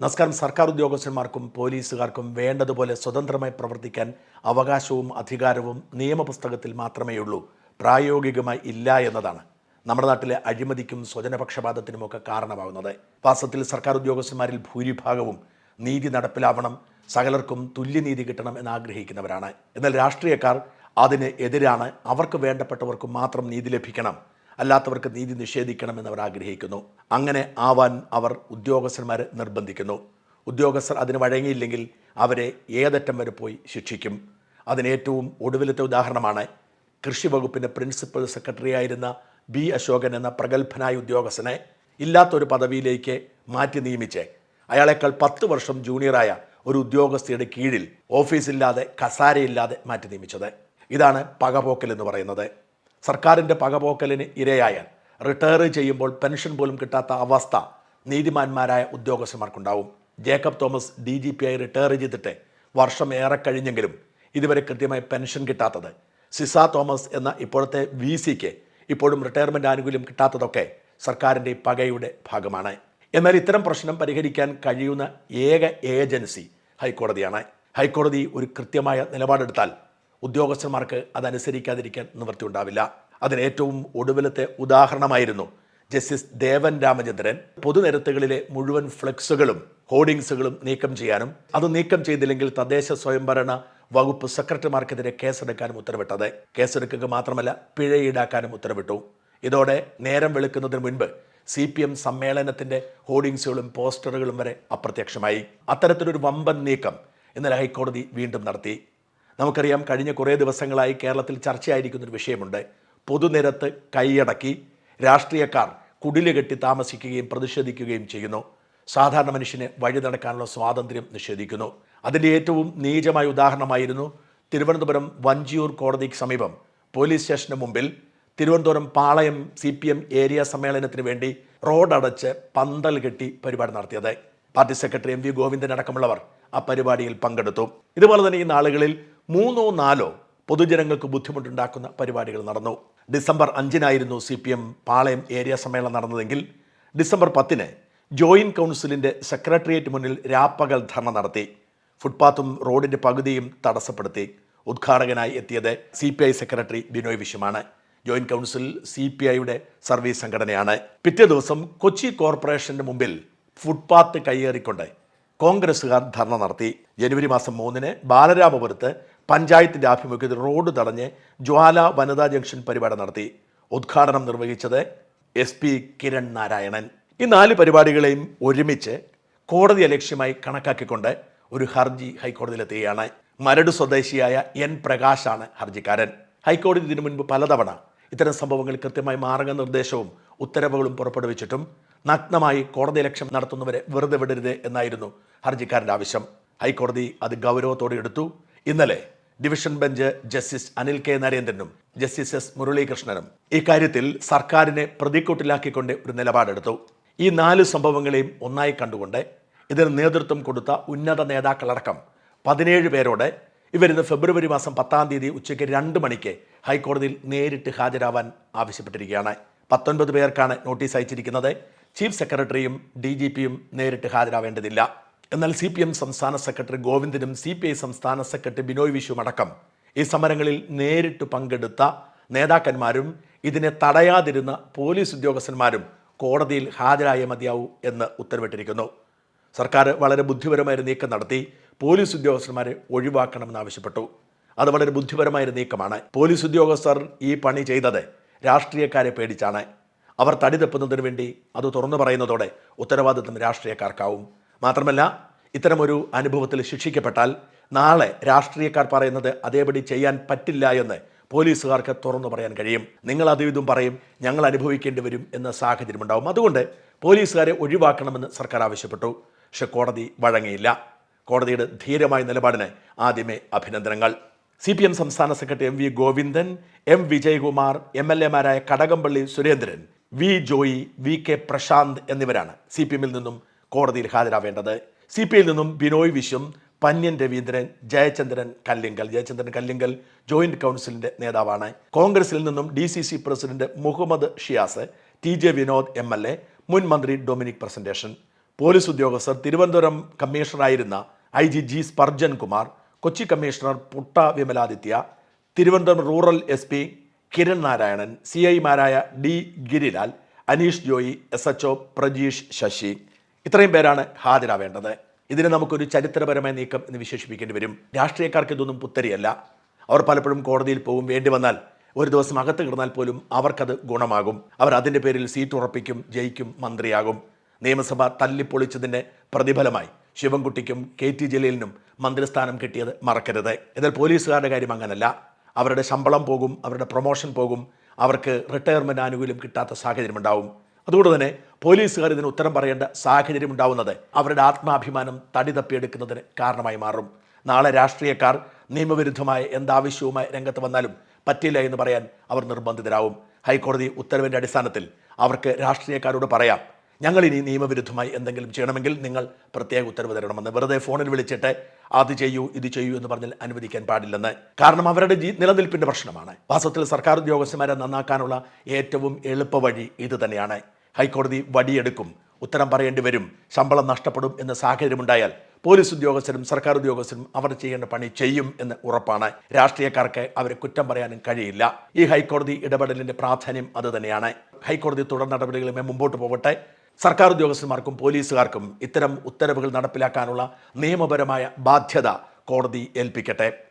നമസ്കാരം. സർക്കാർ ഉദ്യോഗസ്ഥന്മാർക്കും പോലീസുകാർക്കും വേണ്ടതുപോലെ സ്വതന്ത്രമായി പ്രവർത്തിക്കാൻ അവകാശവും അധികാരവും നിയമപുസ്തകത്തിൽ മാത്രമേ ഉള്ളൂ പ്രായോഗികമായി ഇല്ല എന്നതാണ് നമ്മുടെ നാട്ടിലെ അഴിമതിക്കും സ്വജനപക്ഷപാതത്തിനുമൊക്കെ കാരണമാകുന്നത് വാസ്തവത്തിൽ സർക്കാർ ഉദ്യോഗസ്ഥന്മാരിൽ ഭൂരിഭാഗവും നീതി നടപ്പിലാവണം സകലർക്കും തുല്യനീതി കിട്ടണം എന്ന് ആഗ്രഹിക്കുന്നവരാണ് എന്നാൽ രാഷ്ട്രീയക്കാർ അതിന് എതിരാണ്. അവർക്ക് വേണ്ടപ്പെട്ടവർക്ക് മാത്രം നീതി ലഭിക്കണം. അല്ലാത്തവർക്ക് നീതി നിഷേധിക്കണമെന്ന് അവർ ആഗ്രഹിക്കുന്നു. അങ്ങനെ ആവാൻ അവർ ഉദ്യോഗസ്ഥന്മാരെ നിർബന്ധിക്കുന്നു. ഉദ്യോഗസ്ഥർ അതിന് വഴങ്ങിയില്ലെങ്കിൽ അവരെ ഏതറ്റം വരെ പോയി ശിക്ഷിക്കും. അതിനേറ്റവും ഒടുവിലത്തെ ഉദാഹരണമാണ് കൃഷി വകുപ്പിന്റെ പ്രിൻസിപ്പൽ സെക്രട്ടറി ആയിരുന്ന ബി അശോകൻ എന്ന പ്രഗത്ഭനായ ഉദ്യോഗസ്ഥനെ ഇല്ലാത്തൊരു പദവിയിലേക്ക് മാറ്റി നിയമിച്ച് അയാളെക്കാൾ പത്ത് വർഷം ജൂനിയറായ ഒരു ഉദ്യോഗസ്ഥയുടെ കീഴിൽ ഓഫീസില്ലാതെ കസാരയില്ലാതെ മാറ്റി നിയമിച്ചത്. ഇതാണ് പകപോക്കൽ എന്ന് പറയുന്നത്. സർക്കാരിന്റെ പകപോക്കലിന് ഇരയായാൽ റിട്ടയർ ചെയ്യുമ്പോൾ പെൻഷൻ പോലും കിട്ടാത്ത അവസ്ഥ നീതിമാന്മാരായ ഉദ്യോഗസ്ഥന്മാർക്കുണ്ടാവും. Jacob Thomas D G P ആയി റിട്ടയർ ചെയ്തിട്ട് വർഷം ഏറെ കഴിഞ്ഞെങ്കിലും ഇതുവരെ കൃത്യമായി പെൻഷൻ കിട്ടാത്തത് സിസ തോമസ് എന്ന ഇപ്പോഴത്തെ വി സിക്ക് ഇപ്പോഴും റിട്ടയർമെന്റ് ആനുകൂല്യം കിട്ടാത്തതൊക്കെ സർക്കാരിന്റെ പകയുടെ ഭാഗമാണ്. എന്നാൽ ഇത്തരം പ്രശ്നം പരിഹരിക്കാൻ കഴിയുന്ന ഏക ഏജൻസി ഹൈക്കോടതിയാണ്. ഹൈക്കോടതി ഒരു കൃത്യമായ നിലപാടെടുത്താൽ ഉദ്യോഗസ്ഥന്മാർക്ക് അതനുസരിക്കാതിരിക്കാൻ നിവൃത്തി ഉണ്ടാവില്ല അതിന് ഏറ്റവും ഒടുവിലത്തെ ഉദാഹരണമായിരുന്നു ജസ്റ്റിസ് ദേവൻ രാമചന്ദ്രൻ. പൊതുനിരത്തുകളിലെ മുഴുവൻ ഫ്ലെക്സുകളും ഹോർഡിങ്സുകളും നീക്കം ചെയ്യാനും അത് നീക്കം ചെയ്തില്ലെങ്കിൽ തദ്ദേശ സ്വയംഭരണ വകുപ്പ് സെക്രട്ടറിമാർക്കെതിരെ കേസെടുക്കാനും ഉത്തരവിട്ടത്. കേസെടുക്കുക മാത്രമല്ല പിഴ ഈടാക്കാനും ഉത്തരവിട്ടു. ഇതോടെ നേരം വെളുക്കുന്നതിന് മുൻപ് സി പി എം സമ്മേളനത്തിന്റെ ഹോർഡിങ്സുകളും പോസ്റ്ററുകളും വരെ അപ്രത്യക്ഷമായി. അത്തരത്തിലൊരു വമ്പൻ നീക്കം ഇന്നലെ ഹൈക്കോടതി വീണ്ടും നടത്തി. നമുക്കറിയാം കഴിഞ്ഞ കുറേ ദിവസങ്ങളായി കേരളത്തിൽ ചർച്ചയായിരിക്കുന്നൊരു വിഷയമുണ്ട്. പൊതുനിരത്ത് കൈയടക്കി രാഷ്ട്രീയക്കാർ കുടിൽ കെട്ടി താമസിക്കുകയും പ്രതിഷേധിക്കുകയും ചെയ്യുന്നു. സാധാരണ മനുഷ്യന് വഴി നടക്കാനുള്ള സ്വാതന്ത്ര്യം നിഷേധിക്കുന്നു. അതിന്റെ ഏറ്റവും നീചമായ ഉദാഹരണമായിരുന്നു തിരുവനന്തപുരം വഞ്ചിയൂർ കോടതിക്ക് സമീപം പോലീസ് സ്റ്റേഷന് മുമ്പിൽ Thiruvananthapuram Palayam C P M area സമ്മേളനത്തിന് വേണ്ടി റോഡടച്ച് പന്തൽ കെട്ടി പരിപാടി നടത്തിയത്. Party secretary M V Govindan അടക്കമുള്ളവർ ആ പരിപാടിയിൽ പങ്കെടുത്തു. ഇതുപോലെ തന്നെ ഈ നാളുകളിൽ മൂന്നോ നാലോ പൊതുജനങ്ങൾക്ക് ബുദ്ധിമുട്ടുണ്ടാക്കുന്ന പരിപാടികൾ നടന്നു. December അഞ്ചിനായിരുന്നു C P M Palayam area സമ്മേളനം നടന്നതെങ്കിൽ ഡിസംബർ പത്തിന് ജോയിന്റ് കൗൺസിലിന്റെ സെക്രട്ടേറിയറ്റ് മുന്നിൽ രാപ്പകൽ ധർണ നടത്തി. ഫുട്പാത്തും റോഡിന്റെ പകുതിയും തടസ്സപ്പെടുത്തി. ഉദ്ഘാടകനായി എത്തിയത് C P I secretary Binoy വിശ്വമാണ്. Joint council C P ഐയുടെ സർവീസ് സംഘടനയാണ്. പിറ്റേ ദിവസം കൊച്ചി കോർപ്പറേഷന്റെ മുമ്പിൽ ഫുട്പാത്ത് കയ്യേറിക്കൊണ്ട് കോൺഗ്രസ്സുകാർ ധർണ നടത്തി. ജനുവരി മാസം മൂന്നിന് ബാലരാമപുരത്ത് പഞ്ചായത്തിന്റെ ആഭിമുഖ്യത്തിൽ റോഡ് തടഞ്ഞ് ജ്വാല വനിതാ ജംഗ്ഷൻ പരിപാടി നടത്തി. ഉദ്ഘാടനം നിർവഹിച്ചത് എസ് പി കിരൺ നാരായണൻ. ഈ നാല് പരിപാടികളെയും ഒരുമിച്ച് കോടതി ലക്ഷ്യമായി കണക്കാക്കിക്കൊണ്ട് ഒരു ഹർജി ഹൈക്കോടതിയിലെത്തുകയാണ് മരട് സ്വദേശിയായ എൻ പ്രകാശാണ് ഹർജിക്കാരൻ. ഹൈക്കോടതി ഇതിനു മുൻപ് പലതവണ ഇത്തരം സംഭവങ്ങൾ കൃത്യമായി മാർഗനിർദ്ദേശവും ഉത്തരവുകളും പുറപ്പെടുവിച്ചിട്ടും നഗ്നമായി കോടതി ലക്ഷ്യം നടത്തുന്നവരെ വെറുതെ വിടരുത് എന്നായിരുന്നു ഹർജിക്കാരന്റെ ആവശ്യം. ഹൈക്കോടതി അത് ഗൗരവത്തോടെ എടുത്തു. ഇന്നലെ division bench justice Anil K നരേന്ദ്രനും justice S മുരളീകൃഷ്ണനും. ഇക്കാര്യത്തിൽ സർക്കാരിനെ പ്രതിക്കൂട്ടിലാക്കിക്കൊണ്ട് ഒരു നിലപാടെടുത്തു. ഈ നാല് സംഭവങ്ങളെയും ഒന്നായി കണ്ടുകൊണ്ട് ഇതിന് നേതൃത്വം കൊടുത്ത ഉന്നത നേതാക്കളടക്കം പതിനേഴ് പേരോട് ഇവരിന്ന് ഫെബ്രുവരി മാസം പത്താം തീയതി ഉച്ചയ്ക്ക് രണ്ട് മണിക്ക് ഹൈക്കോടതിയിൽ നേരിട്ട് ഹാജരാവാൻ ആവശ്യപ്പെട്ടിരിക്കുകയാണ്. പത്തൊൻപത് പേർക്കാണ് നോട്ടീസ് അയച്ചിരിക്കുന്നത്. ചീഫ് സെക്രട്ടറിയും ഡി നേരിട്ട് ഹാജരാവേണ്ടതില്ല. എന്നാൽ സി പി എം സംസ്ഥാന സെക്രട്ടറി ഗോവിന്ദനും സി പി ഐ സംസ്ഥാന സെക്രട്ടറി ബിനോയ് വിശ്വം അടക്കം ഈ സമരങ്ങളിൽ നേരിട്ട് പങ്കെടുത്ത നേതാക്കന്മാരും ഇതിനെ തടയാതിരുന്ന പോലീസ് ഉദ്യോഗസ്ഥന്മാരും കോടതിയിൽ ഹാജരായേ മതിയാവൂ എന്ന് ഉത്തരവിട്ടിരിക്കുന്നു. സർക്കാർ വളരെ ബുദ്ധിപരമായ നീക്കം നടത്തി. പോലീസ് ഉദ്യോഗസ്ഥന്മാരെ ഒഴിവാക്കണമെന്ന് ആവശ്യപ്പെട്ടു. അത് വളരെ ബുദ്ധിപരമായ നീക്കമാണ്. പോലീസ് ഉദ്യോഗസ്ഥർ ഈ പണി ചെയ്തത് രാഷ്ട്രീയക്കാരെ പേടിച്ചാണ്. അവർ തടി തപ്പുന്നതിന് വേണ്ടി അത് തുറന്നു പറയുന്നതോടെ ഉത്തരവാദിത്വം രാഷ്ട്രീയക്കാർക്കാവും. മാത്രമല്ല ഇത്തരമൊരു അനുഭവത്തിൽ ശിക്ഷിക്കപ്പെട്ടാൽ നാളെ രാഷ്ട്രീയക്കാർ പറയുന്നത് അതേപടി ചെയ്യാൻ പറ്റില്ല എന്ന് പോലീസുകാർക്ക് തുറന്നു പറയാൻ കഴിയും. നിങ്ങൾ അതും ഇതും പറയും ഞങ്ങൾ അനുഭവിക്കേണ്ടി വരും എന്ന സാഹചര്യം ഉണ്ടാവും അതുകൊണ്ട് പോലീസുകാരെ ഒഴിവാക്കണമെന്ന് സർക്കാർ ആവശ്യപ്പെട്ടു. പക്ഷെ കോടതി വഴങ്ങിയില്ല. കോടതിയുടെ ധീരമായ നിലപാടിന് ആദ്യമേ അഭിനന്ദനങ്ങൾ. സി പി എം സംസ്ഥാന secretary M V Govindan M Vijayakumar M L എമാരായ Kadakampally Surendran V Joy V K Prasanth എന്നിവരാണ് സി പി എമ്മിൽ നിന്നും കോടതിയിൽ ഹാജരാവേണ്ടത്. സി പി ഐയിൽ നിന്നും ബിനോയ് വിശ്വം പന്യൻ രവീന്ദ്രൻ ജയചന്ദ്രൻ കല്ലിങ്കൽ. ജയചന്ദ്രൻ കല്ലിങ്കൽ ജോയിന്റ് കൗൺസിലിന്റെ നേതാവാണ്. കോൺഗ്രസിൽ നിന്നും D C C president Muhammad Shiyas T J Vinod M L A മുൻ മന്ത്രി ഡൊമിനിക് പ്രസന്റേഷൻ. പോലീസ് ഉദ്യോഗസ്ഥർ Thiruvananthapuram കമ്മീഷണറായിരുന്ന I G G Sparjan Kumar Kochi commissioner Putta Vimaladitya Thiruvananthapuram rural S P Kiran Narayanan C ഐമാരായ D Girilal Aneesh Joy S H Prajeesh Sasi. ഇത്രയും പേരാണ് ഹാജരാവേണ്ടത്. ഇതിനെ നമുക്കൊരു ചരിത്രപരമായ നീക്കം എന്ന് വിശേഷിപ്പിക്കേണ്ടി വരും. രാഷ്ട്രീയക്കാർക്ക് ഇതൊന്നും പുത്തരിയല്ല. അവർ പലപ്പോഴും കോടതിയിൽ പോകും വേണ്ടി വന്നാൽ ഒരു ദിവസം അകത്ത് കിടന്നാൽ പോലും അവർക്കത് ഗുണമാകും. അവർ അതിന്റെ പേരിൽ സീറ്റ് ഉറപ്പിക്കും ജയിക്കും മന്ത്രിയാകും. നിയമസഭ തല്ലിപ്പൊളിച്ചതിന്റെ പ്രതിഫലമായി ശിവൻകുട്ടിക്കും കെ ടി ജലീലിനും മന്ത്രിസ്ഥാനം കിട്ടിയത് മറക്കരുത്. എന്നാൽ പോലീസുകാരുടെ കാര്യം അങ്ങനല്ല. അവരുടെ ശമ്പളം പോകും അവരുടെ പ്രൊമോഷൻ പോകും. അവർക്ക് റിട്ടയർമെന്റ് ആനുകൂല്യം കിട്ടാത്ത സാഹചര്യം ഉണ്ടാവും അതുകൊണ്ട് തന്നെ പോലീസുകാർ ഇതിന് ഉത്തരം പറയേണ്ട സാഹചര്യം ഉണ്ടാവുന്നത് അവരുടെ ആത്മാഭിമാനം തടി തപ്പിയെടുക്കുന്നതിന് കാരണമായി മാറും. നാളെ രാഷ്ട്രീയക്കാർ നിയമവിരുദ്ധമായ എന്താവശ്യവുമായി രംഗത്ത് വന്നാലും പറ്റില്ല എന്ന് പറയാൻ അവർ നിർബന്ധിതരാവും. ഹൈക്കോടതി ഉത്തരവിന്റെ അടിസ്ഥാനത്തിൽ അവർക്ക് രാഷ്ട്രീയക്കാരോട് പറയാം ഞങ്ങൾ ഇനി നിയമവിരുദ്ധമായി എന്തെങ്കിലും ചെയ്യണമെങ്കിൽ നിങ്ങൾ പ്രത്യേക ഉത്തരവ് തരണമെന്ന്. വെറുതെ ഫോണിൽ വിളിച്ചിട്ട് അത് ചെയ്യൂ ഇത് ചെയ്യൂ എന്ന് പറഞ്ഞാൽ അനുവദിക്കാൻ പാടില്ലെന്ന്. കാരണം അവരുടെ ജീ നിലനിൽപ്പിന്റെ പ്രശ്നമാണ്. വാസ്തവത്തിൽ സർക്കാർ ഉദ്യോഗസ്ഥന്മാരെ നന്നാക്കാനുള്ള ഏറ്റവും എളുപ്പ വഴി ഇത് തന്നെയാണ്. ഹൈക്കോടതി വടിയെടുക്കും. ഉത്തരം പറയേണ്ടി വരും. ശമ്പളം നഷ്ടപ്പെടും എന്ന സാഹചര്യമുണ്ടായാൽ പോലീസ് ഉദ്യോഗസ്ഥരും സർക്കാർ ഉദ്യോഗസ്ഥരും അവർ ചെയ്യേണ്ട പണി ചെയ്യും എന്ന് ഉറപ്പാണ്. രാഷ്ട്രീയക്കാർക്ക് അവരെ കുറ്റം പറയാനും കഴിയില്ല. ഈ ഹൈക്കോടതി ഇടപെടലിന്റെ പ്രാധാന്യം അത് തന്നെയാണ്. ഹൈക്കോടതി തുടർ നടപടികളുമായി മുമ്പോട്ട് പോകട്ടെ സർക്കാർ ഉദ്യോഗസ്ഥന്മാർക്കും പോലീസുകാർക്കും ഇത്തരം ഉത്തരവുകൾ നടപ്പിലാക്കാനുള്ള നിയമപരമായ ബാധ്യത കോടതി ഏൽപ്പിക്കട്ടെ.